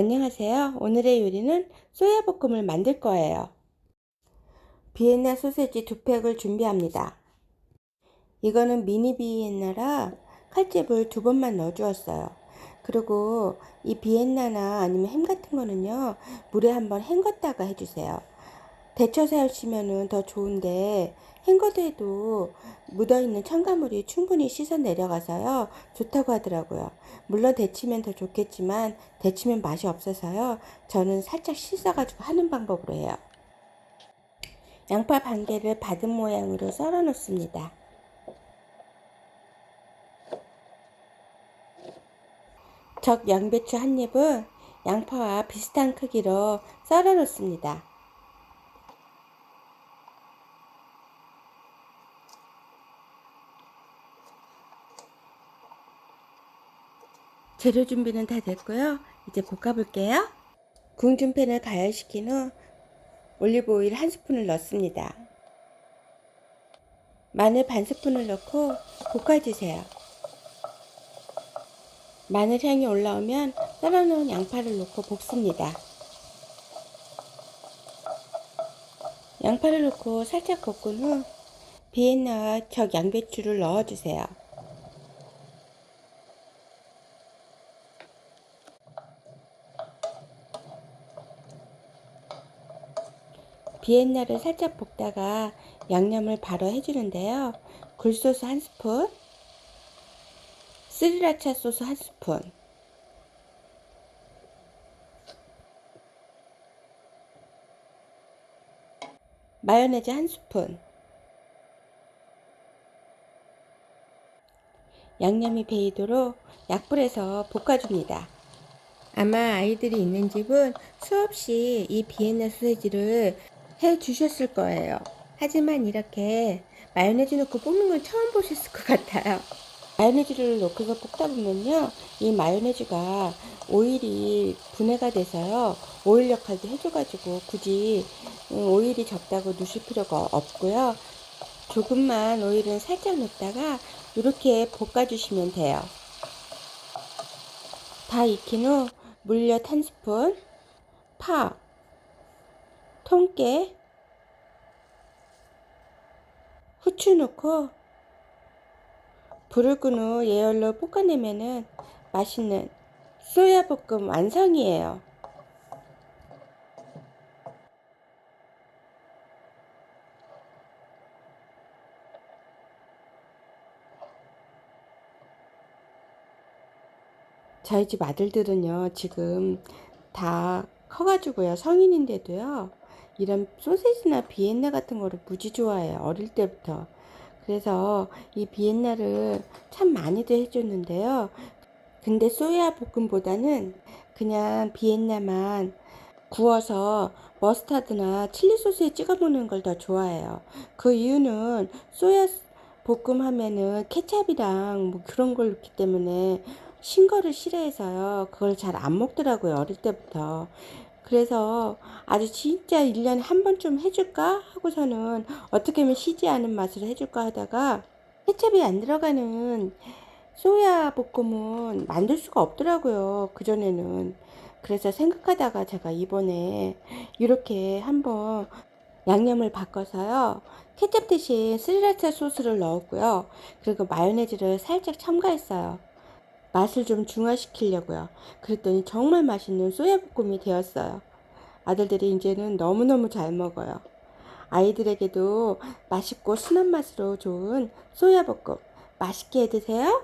안녕하세요. 오늘의 요리는 소야 볶음을 만들 거예요. 비엔나 소세지 두 팩을 준비합니다. 이거는 미니 비엔나라 칼집을 두 번만 넣어 주었어요. 그리고 이 비엔나나 아니면 햄 같은 거는요, 물에 한번 헹궜다가 해주세요. 데쳐서 하시면은 더 좋은데, 해도 묻어있는 첨가물이 충분히 씻어 내려가서요, 좋다고 하더라고요. 물론 데치면 더 좋겠지만, 데치면 맛이 없어서요, 저는 살짝 씻어 가지고 하는 방법으로 해요. 양파 반 개를 바든 모양으로 썰어 놓습니다. 적 양배추 한 입은 양파와 비슷한 크기로 썰어 놓습니다. 재료 준비는 다 됐고요. 이제 볶아 볼게요. 궁중팬을 가열시킨 후 올리브 오일 한 스푼을 넣습니다. 마늘 반 스푼을 넣고 볶아주세요. 마늘 향이 올라오면 썰어놓은 양파를 넣고 볶습니다. 양파를 넣고 살짝 볶은 후 비엔나와 적 양배추를 넣어주세요. 비엔나를 살짝 볶다가 양념을 바로 해주는데요. 굴소스 한 스푼, 스리라차 소스 한 스푼, 마요네즈 한 스푼, 양념이 배이도록 약불에서 볶아줍니다. 아마 아이들이 있는 집은 수없이 이 비엔나 소세지를 해 주셨을 거예요. 하지만 이렇게 마요네즈 넣고 볶는 건 처음 보셨을 것 같아요. 마요네즈를 넣고서 볶다 보면요. 이 마요네즈가 오일이 분해가 돼서요. 오일 역할도 해줘가지고 굳이 오일이 적다고 넣으실 필요가 없고요. 조금만 오일은 살짝 넣다가 이렇게 볶아주시면 돼요. 다 익힌 후 물엿 한 스푼, 파, 통깨, 후추 넣고 불을 끈 후 예열로 볶아내면은 맛있는 소야 볶음 완성이에요. 저희 집 아들들은요, 지금 다 커가지고요, 성인인데도요, 이런 소세지나 비엔나 같은 거를 무지 좋아해요, 어릴 때부터. 그래서 이 비엔나를 참 많이도 해줬는데요. 근데 소야 볶음보다는 그냥 비엔나만 구워서 머스타드나 칠리 소스에 찍어 먹는 걸 더 좋아해요. 그 이유는 소야 볶음 하면은 케찹이랑 뭐 그런 걸 넣기 때문에 신 거를 싫어해서요. 그걸 잘 안 먹더라고요. 어릴 때부터. 그래서 아주 진짜 1년에 한 번쯤 해줄까 하고서는 어떻게 하면 쉬지 않은 맛으로 해줄까 하다가 케첩이 안 들어가는 소야 볶음은 만들 수가 없더라고요. 그전에는. 그래서 생각하다가 제가 이번에 이렇게 한번 양념을 바꿔서요. 케첩 대신 스리라차 소스를 넣었고요. 그리고 마요네즈를 살짝 첨가했어요. 맛을 좀 중화시키려고요. 그랬더니 정말 맛있는 소야볶음이 되었어요. 아들들이 이제는 너무너무 잘 먹어요. 아이들에게도 맛있고 순한 맛으로 좋은 소야볶음 맛있게 해 드세요.